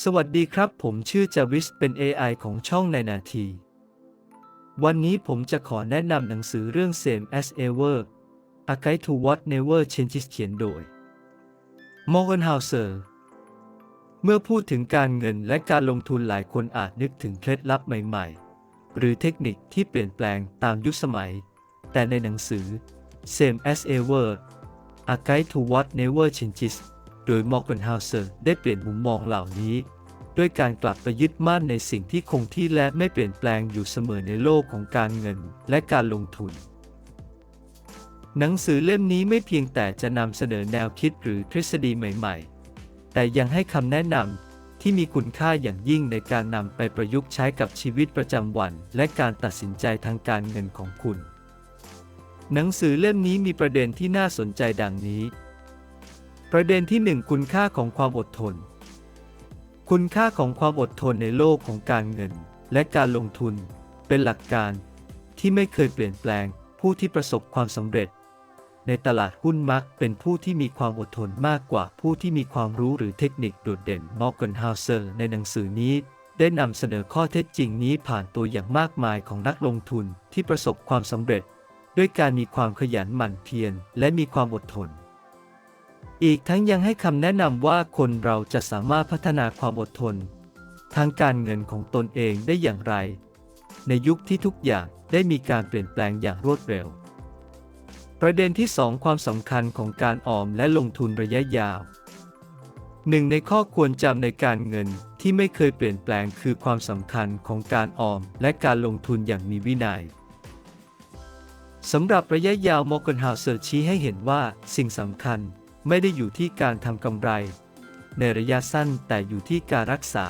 สวัสดีครับ ผมชื่อจาวิสเป็น AI ของช่องในนาที วันนี้ผมจะขอแนะนำหนังสือเรื่อง Same as Ever A Guide to What Never Changes เขียนโดย Morgan Hauser เมื่อพูดถึงการเงินและการลงทุนหลายคนอาจนึกถึงเคล็ดลับใหม่ๆ หรือเทคนิคที่เปลี่ยนแปลงตามยุคสมัย แต่ในหนังสือ Same as Ever A Guide to What Never Changes โดย Morgan Hauser ได้เปลี่ยนมุมมองเหล่านี้ ด้วยการกลับไปยึดมั่นในสิ่งที่คงที่และไม่เปลี่ยนแปลงอยู่เสมอในโลกของการเงินและการลงทุน หนังสือเล่มนี้ไม่เพียงแต่จะนำเสนอแนวคิดหรือทฤษฎีใหม่ๆ แต่ยังให้คำแนะนำที่มีคุณค่าอย่างยิ่งในการนำไปประยุกต์ใช้กับชีวิตประจำวัน และการตัดสินใจทางการเงินของคุณ หนังสือเล่มนี้มีประเด็นที่น่าสนใจดังนี้ ประเด็นที่ 1 คุณค่าของความอดทน คุณค่าของความอดทนในโลกของการเงิน และการลงทุน เป็นหลักการ ที่ไม่เคยเปลี่ยนแปลง ผู้ที่ประสบความสำเร็จ ในตลาดหุ้นมักเป็นผู้ที่มีความอดทนมากกว่าผู้ที่มีความรู้หรือเทคนิคโดดเด่นมอร์แกนฮาเซอร์ในหนังสือนี้ ได้นำเสนอข้อเท็จจริงนี้ผ่านตัวอย่างมากมายของนักลงทุนที่ประสบความสำเร็จ ด้วยการมีความขยันหมั่นเพียรและมีความอดทน อีกทั้งยังให้คำแนะนำว่าคนเราจะสามารถพัฒนาความอดทน ทางการเงินของตนเองได้อย่างไร ในยุคที่ทุกอย่างได้มีการเปลี่ยนแปลงอย่างรวดเร็ว ประเด็นที่ 2 ความสำคัญของการออมและลงทุนระยะยาวหนึ่งในข้อควรจำในการเงินที่ไม่เคยเปลี่ยนแปลงคือความสำคัญของการออมและการลงทุนอย่างมีวินัยสำหรับระยะยาวมอร์กนฮาวเซอร์ชี้ให้เห็นว่าสิ่งสำคัญ ไม่ได้อยู่ที่การทำกำไร ในระยะสั้นแต่อยู่ที่การรักษา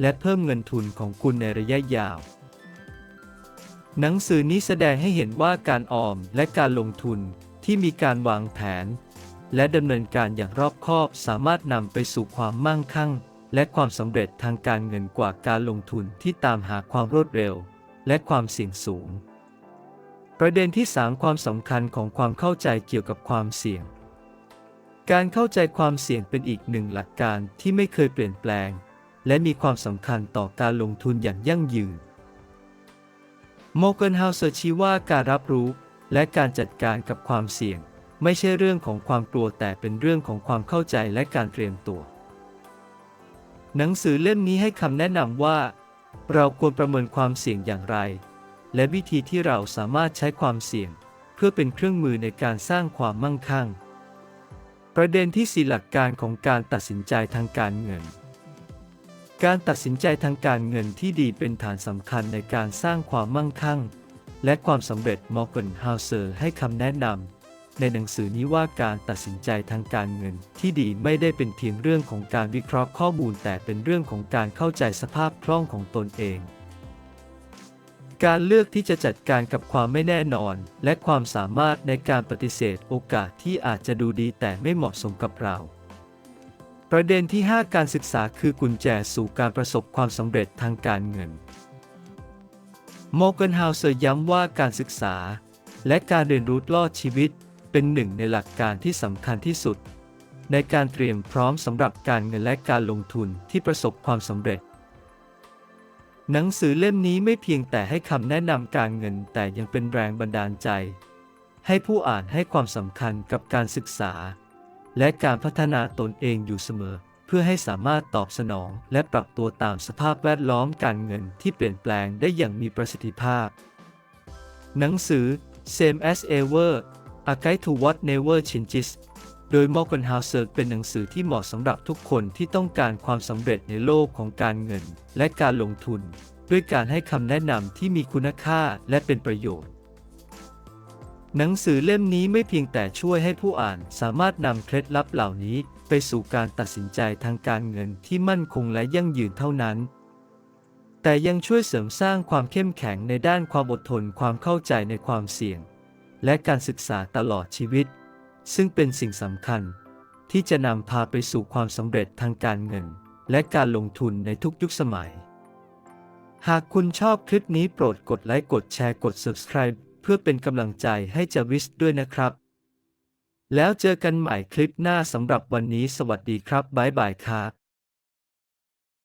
และเพิ่มเงินทุนของคุณในระยะยาว หนังสือนี้แสดงให้เห็นว่าการออมและการลงทุนที่มีการวางแผน และดำเนินการอย่างรอบคอบสามารถนำไปสู่ความมั่งคั่ง และความสำเร็จทางการเงินกว่าการลงทุนที่ตามหาความรวดเร็ว และความเสี่ยงสูง ประเด็นที่ 3 ความสำคัญของความเข้าใจเกี่ยวกับความเสี่ยง การเข้าใจความเสี่ยงเป็นอีกหนึ่งหลักการที่ไม่เคยเปลี่ยนแปลง และมีความสำคัญต่อการลงทุนอย่างยั่งยืนโมเกนฮาวเซอร์ชี้ว่าการรับรู้และการจัดการกับความเสี่ยง ไม่ใช่เรื่องของความกลัวแต่เป็นเรื่องของความเข้าใจและการเตรียมตัว หนังสือเล่มนี้ให้คำแนะนำว่า เราควรประเมินความเสี่ยงอย่างไร และวิธีที่เราสามารถใช้ความเสี่ยง เพื่อเป็นเครื่องมือในการสร้างความมั่งคั่ง ประเด็นที่สี่หลักการของการตัดสินใจทางการเงิน การตัดสินใจทางการเงินที่ดีเป็นฐานสำคัญในการสร้างความมั่งคั่ง และความสำเร็จมอร์กนฮาวเซอร์ให้คำแนะนำในหนังสือนี้ว่าการตัดสินใจทางการเงินที่ดีไม่ได้เป็นเพียงเรื่องของการวิเคราะห์ข้อมูลแต่เป็นเรื่องของการเข้าใจสภาพคล่องของตนเอง การเลือกที่จะจัดการกับความไม่แน่นอน และความสามารถในการปฏิเสธโอกาสที่อาจจะดูดีแต่ไม่เหมาะสมกับเรา ประเด็นที่ 5 การศึกษาคือกุญแจสู่การประสบความสำเร็จทางการเงินโมอร์แกนฮาวเซอร์ย้ำว่าการศึกษา และการเรียนรู้รอดชีวิต เป็นหนึ่งในหลักการที่สำคัญที่สุด ในการเตรียมพร้อมสำหรับการเงินและการลงทุนที่ประสบความสำเร็จ หนังสือเล่มนี้ไม่เพียงแต่ให้คำแนะนำการเงินแต่ยังเป็นแรงบันดาลใจ ให้ผู้อ่านให้ความสำคัญกับการศึกษา และการพัฒนาตนเองอยู่เสมอ เพื่อให้สามารถตอบสนองและปรับตัวตามสภาพแวดล้อมการเงินที่เปลี่ยนแปลงได้อย่างมีประสิทธิภาพ หนังสือ Same as Ever A Guide to What Never Changes โดย Morgan Housel เป็นหนังสือที่เหมาะสำหรับทุกคนที่ต้องการความสำเร็จในโลกของการเงิน และการลงทุน ด้วยการให้คำแนะนำที่มีคุณค่าและเป็นประโยชน์ หนังสือเล่มนี้ไม่เพียงแต่ช่วยให้ผู้อ่านสามารถนำเคล็ดลับเหล่านี้ ไปสู่การตัดสินใจทางการเงินที่มั่นคงและยั่งยืนเท่านั้น แต่ยังช่วยเสริมสร้างความเข้มแข็งในด้านความอดทนความเข้าใจในความเสี่ยง และการศึกษาตลอดชีวิต ซึ่งเป็นสิ่งสำคัญ ที่จะนำพาไปสู่ความสำเร็จทางการเงิน และการลงทุนในทุกยุคสมัย หากคุณชอบคลิปนี้โปรดกดไลค์กดแชร์กด subscribe เพื่อเป็นกำลังใจให้จาวิสด้วยนะครับ แล้วเจอกันใหม่คลิปหน้าสำหรับวันนี้สวัสดีครับบ๊ายบายครับ